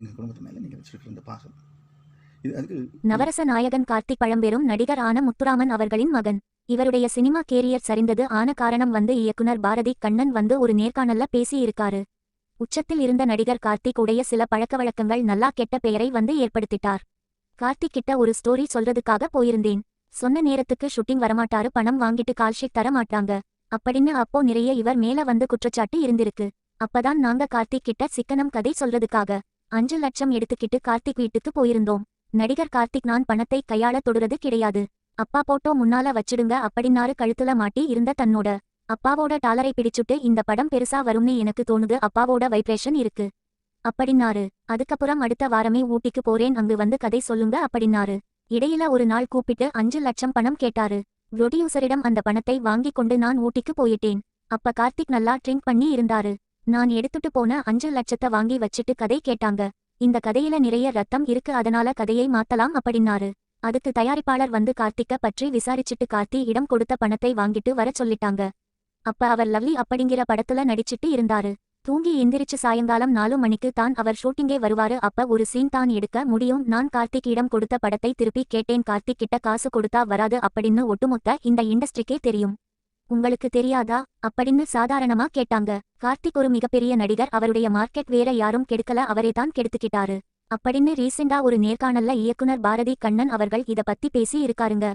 எங்கள் குடும்பத்து மேலே நீங்கள் வச்சுருக்கிற இந்த பாசம். இது அதுக்கு நவரச நாயகன் கார்த்திக் பழம்பெரும் நடிகர் ஆன முத்துராமன் அவர்களின் மகன். இவருடைய சினிமா கேரியர் சரிந்தது ஆன காரணம் வந்து இயக்குனர் பாரதி கண்ணன் வந்து ஒரு நேர்காணல்ல பேசியிருக்காரு. உச்சத்தில் இருந்த நடிகர் கார்த்திக் உடைய சில பழக்கவழக்கங்கள் நல்லா கெட்ட பெயரை வந்து ஏற்படுத்திட்டார். கார்த்திக் கிட்ட ஒரு ஸ்டோரி சொல்றதுக்காக போயிருந்தேன். சொன்ன நேரத்துக்கு ஷூட்டிங் வரமாட்டாரு பணம் வாங்கிட்டு கால்ஷீட் தர மாட்டாங்க. அப்படின்னு அப்போ நிறைய இவர் மேல வந்து குற்றச்சாட்டு இருந்திருக்கு. அப்பதான் நாங்க கார்த்திக் கிட்ட சிக்கனம் கதை சொல்றதுக்காக. அஞ்சு லட்சம் எடுத்துக்கிட்டு கார்த்திக் வீட்டுக்கு போயிருந்தோம். நடிகர் கார்த்திக் நான் பணத்தை கையாள தொடுறது கிடையாது. அப்பா போட்டோ முன்னால வச்சிடுங்க அப்படின்னாரு கழுத்துல மாட்டி இருந்த தன்னோட. அப்பாவோட டாலரை பிடிச்சுட்டு இந்த படம் பெருசா வரும்னு எனக்கு தோணுது அப்பாவோட வைப்ரேஷன் இருக்கு. அப்படின்னாரு. அதுக்கப்புறம் அடுத்த வாரமே ஊட்டிக்கு போறேன் அங்கு வந்து கதை சொல்லுங்க அப்படின்னாரு. இடையில ஒரு நாள் கூப்பிட்டு அஞ்சு லட்சம் பணம் கேட்டாரு. ப்ரொடியூசரிடம் அந்த பணத்தை வாங்கிக் கொண்டு நான் ஊட்டிக்கு போயிட்டேன். அப்ப கார்த்திக் நல்லா ட்ரிங்க் பண்ணி இருந்தாரு. நான் எடுத்துட்டு போன அஞ்சு லட்சத்தை வாங்கி வச்சிட்டு கதை கேட்டாங்க. இந்த கதையில நிறைய ரத்தம் இருக்கு அதனால கதையை மாத்தலாம் அப்படின்னாரு. அதுக்கு தயாரிப்பாளர் வந்து கார்த்திக்க பற்றி விசாரிச்சுட்டு கார்த்தி இடம் கொடுத்த பணத்தை வாங்கிட்டு வர சொல்லிட்டாங்க. அப்ப அவர் லவ்லி அப்படிங்கிற படத்துல நடிச்சிட்டு இருந்தாரு. தூங்கி எந்திரிச்சு சாயங்காலம் நாலு மணிக்கு தான் அவர் ஷூட்டிங்கே வருவாரு. அப்ப ஒரு சீன் தான் எடுக்க முடியும். நான் கார்த்திக் இடம் கொடுத்த படத்தை திருப்பி கேட்டேன். கார்த்திக் கிட்ட காசு கொடுத்தா வராது அப்படின்னு ஒட்டுமொத்த இந்த இண்டஸ்ட்ரிக்கே தெரியும். உங்களுக்கு தெரியாதா? அப்படின்னு சாதாரணமா கேட்டாங்க. கார்த்திக் ஒரு மிகப்பெரிய நடிகர். அவருடைய மார்க்கெட் வேற யாரும் கெடுக்கல. அவரே தான் கெடுத்துக்கிட்டாரு. அப்படின்னு ரீசெண்டா ஒரு நேர்காணல்ல இயக்குனர் பாரதி கண்ணன் அவர்கள் இத பத்தி பேசி இருக்காருங்க.